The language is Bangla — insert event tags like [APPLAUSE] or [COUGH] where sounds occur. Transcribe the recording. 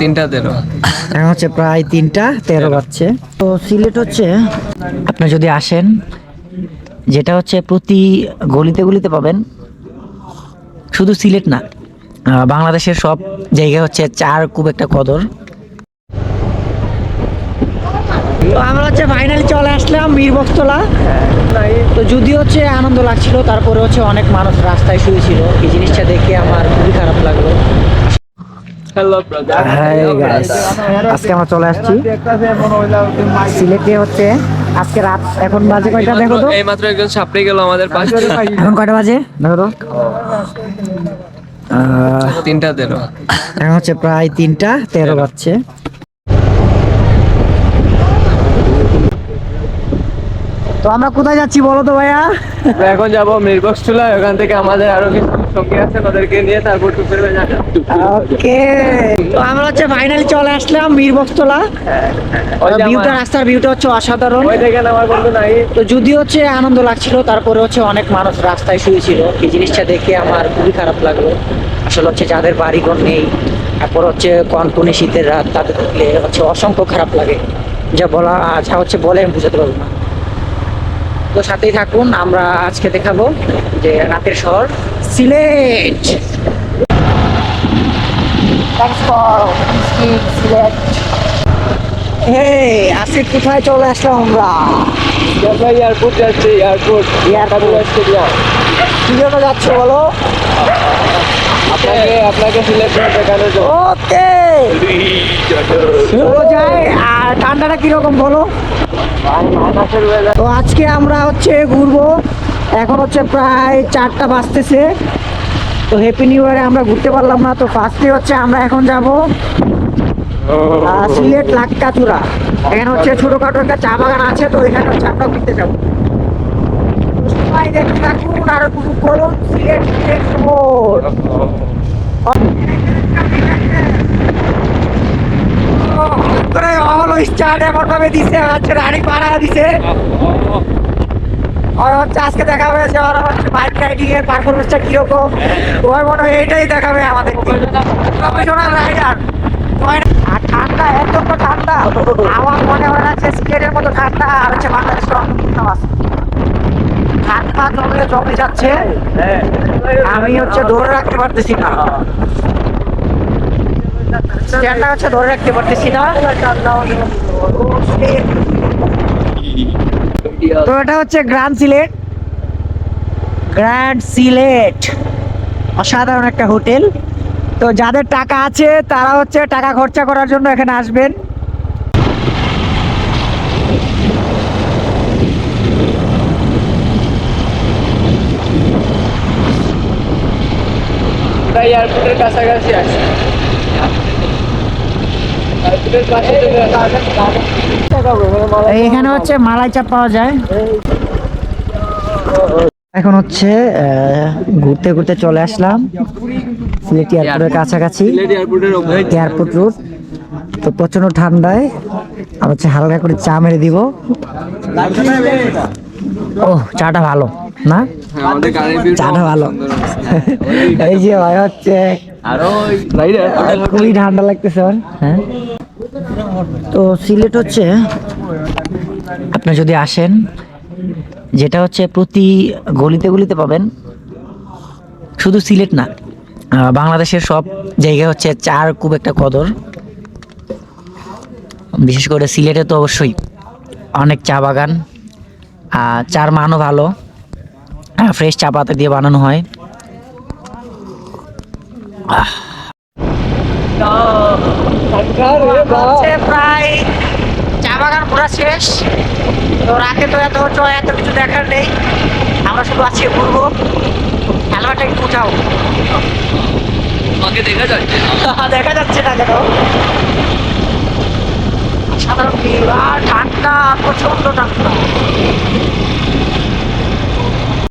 তিনটা তেরো এখন হচ্ছে প্রায় তিনটা, তেরো বাজছে। তো সিলেট হচ্ছে, আপনি যদি আসেন, যেটা হচ্ছে প্রতি গলিতে গলিতে পাবেন, শুধু সিলেট না বাংলাদেশের সব জায়গায় হচ্ছে চার খুব একটা কদর। আমরা হচ্ছে ফাইনালি চলে আসলাম মীরবক্তলা তো যদি হচ্ছে আনন্দ লাগছিল, তারপরে হচ্ছে অনেক মানুষ রাস্তায় শুয়েছিল। এই জিনিসটা দেখে আমার খুবই খারাপ লাগল। আজকে আমরা চলে আসছি। সিলেটে হচ্ছে আজকে রাত এখন বাজে কয়টা দেখো তো? এই মাত্র একজন সাপড়ে গেল আমাদের পাশে। এখন কয়টা বাজে? দেখো তো। আহ, তিনটা তেরো। এখন হচ্ছে প্রায় তিনটা তেরো বাজছে। তো আমরা কোথায় যাচ্ছি বলো তো ভাইয়া? এখন যাব মিরবক্স চুলা ওখান থেকে আমাদের আরও কিছু সঙ্গী আছে ওদেরকে নিয়ে তারপর যাব। ওকে। তো আমরা হচ্ছে ফাইনালি চলে আসলাম মীরবক্তলা ওই ভিউটা রাস্তার ভিউটা হচ্ছে অসাধারণ। ওই দেখেন আমার বন্ধু নাই তো যদি হচ্ছে আনন্দ লাগছিল তারপরে হচ্ছে অনেক মানুষ রাস্তায় শুয়েছিল। এই জিনিসটা দেখে আমার খুবই খারাপ লাগল। আসলে হচ্ছে যাদের বাড়িঘর নেই তারপর হচ্ছে কনকনে শীতের রাত তাদের দেখলে হচ্ছে অসংখ্য খারাপ লাগে। যা বলা যা হচ্ছে বলে আমি বুঝাতে পারব না। তো সাথেই থাকুন আমরা আজকে দেখাবো যে রাতের শহর সিলেট। সিলেট। আজকে কোথায় চলে আসলাম আমরা? আমরা এয়ারপোর্ট যাচ্ছি এয়ারপোর্ট. স্টেডিয়াম। কি জন্য যাচ্ছ বলো? আপনাকে চলো আর ঠান্ডাটা কীরকম বলো? তো আজকে আমরা হচ্ছে ঘুরবো। এখন হচ্ছে প্রায় চারটা বাজতেছে। তো হ্যাপি নিউ ইয়ারে আমরা ঘুরতে পারলাম না, তো ফার্স্টে হচ্ছে আমরা এখন যাব সিলেট লাক্কাচুরা এখানে হচ্ছে ছোটখাটো একটা চা বাগান আছে, তো এখানে হচ্ছে আমরা ঘুরতে যাব। সবাই দেখতে থাকুন, আর করুন। সিলেট ভাবে দিছে হচ্ছে রানি পাড়া দিছে আর হচ্ছে আজকে দেখাবে যে হচ্ছে বাইক রাইডিং এর মনে হয় এটাই দেখাবে আমাদের প্রফেশনাল রাইডার আর ঠান্ডা এত ঠান্ডা আমার মনে হয় না যে মতো ঠান্ডা আর হচ্ছে বাংলাদেশের ঠান্ডা জমে জমে যাচ্ছে। আমি হচ্ছে ধরে রাখতে পারতেছি না। হচ্ছে রাখতে পারতেছি না। তো এটা হচ্ছে সিলেট। গ্র্যান্ড সিলেট। অসাধারণ একটা হোটেল। তো যাদের টাকা আছে, তারা হচ্ছে টাকা খরচা করার জন্য এখানে আসবেন। আমরা এয়ারপোর্টের কাছাকাছি আছি। এখানে হচ্ছে মালাই চাপ পাওয়া যায়। এখন হচ্ছে ঘুরতে ঘুরতে চলে আসলাম। সিলেট এয়ারপোর্টের কাছাকাছি। এয়ারপোর্ট রোড তো প্রচণ্ড ঠান্ডায় আর হচ্ছে হালকা করে চা মেরে দিব। ও চাটা ভালো না? আমাদের গাড়ির ভিউটা ভালো। [LAUGHS] এই যে ভাই হচ্ছে। আরও রাইডার খুবই ঠান্ডা লাগতেছে হ্যাঁ। তো সিলেট হচ্ছে আপনি যদি আসেন যেটা হচ্ছে প্রতি গলিতে গলিতে পাবেন শুধু সিলেট না বাংলাদেশের সব জায়গায় হচ্ছে চার খুব একটা কদর। বিশেষ করে সিলেটে তো অবশ্যই অনেক চা বাগান আর চার মানও ভালো। ফ্রেশ চা পাতা দিয়ে বানানো হয়। প্রায় চা বাগান ঘোরা শেষ। তো রাতে তো এত এত কিছু দেখার নেই। আমরা শুধু আজকে ঘুরবো। খেলাটা একটু উঠাও। আমাকে দেখা যাচ্ছে দেখা যাচ্ছে না কেন? সাধারণ ঠান্ডা প্রচণ্ড ঠান্ডা।